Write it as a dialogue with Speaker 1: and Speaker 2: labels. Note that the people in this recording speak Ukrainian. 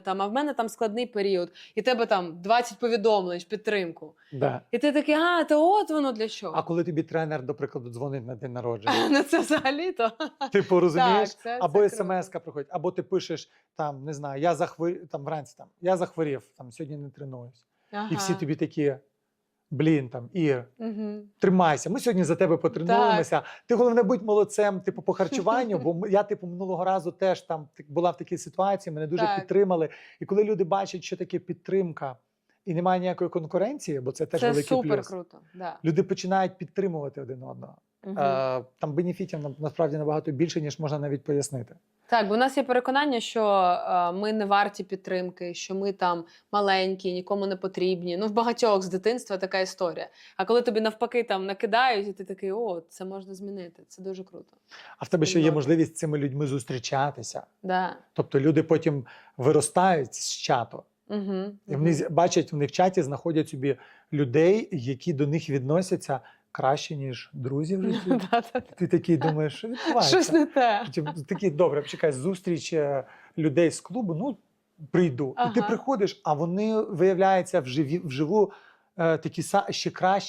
Speaker 1: там, а в мене там складний період, і тебе там 20 повідомлень, підтримку.
Speaker 2: Да.
Speaker 1: І ти такий, а, то от воно для чого.
Speaker 2: А коли тобі тренер, до прикладу, дзвонить на день народження,
Speaker 1: Ну це взагалі-то.
Speaker 2: типу розумієш?
Speaker 1: Так, це,
Speaker 2: Або
Speaker 1: це
Speaker 2: смс-ка приходить, або ти пишеш там, не знаю, я захворів там вранці там, я захворів, там сьогодні не тренуюсь.
Speaker 1: Ага.
Speaker 2: І всі тобі такі, блін, там, Ір,
Speaker 1: Угу.
Speaker 2: тримайся, ми сьогодні за тебе потренуємося. Ти головне будь молодцем, типу, по харчуванню, бо я, типу, минулого разу теж там була в такій ситуації, мене дуже
Speaker 1: Так.
Speaker 2: підтримали. І коли люди бачать, що таке підтримка, і немає ніякої конкуренції, бо це теж
Speaker 1: Це
Speaker 2: великий
Speaker 1: супер
Speaker 2: плюс.
Speaker 1: круто. Да.
Speaker 2: Люди починають підтримувати один одного. Е, там бенефітів насправді набагато більше, ніж можна навіть пояснити.
Speaker 1: Так, бо у нас є переконання, що е, ми не варті підтримки, що ми там маленькі, нікому не потрібні. Ну, в багатьох з дитинства така історія. А коли тобі навпаки там накидають, і ти такий, о, це можна змінити. Це дуже круто.
Speaker 2: А в тебе ще є можливість з цими людьми зустрічатися.
Speaker 1: Да.
Speaker 2: Тобто люди потім виростають з чату.
Speaker 1: Угу.
Speaker 2: І вони з- бачать, вони в чаті знаходять собі людей, які до них відносяться краще, ніж друзі в житті. Ти такий думаєш, що
Speaker 1: Щось не те.
Speaker 2: Потім Такий, добре, чекай, зустріч е, людей з клубу, ну прийду. І ти приходиш, а вони виявляються вживу е, такі ще кращі.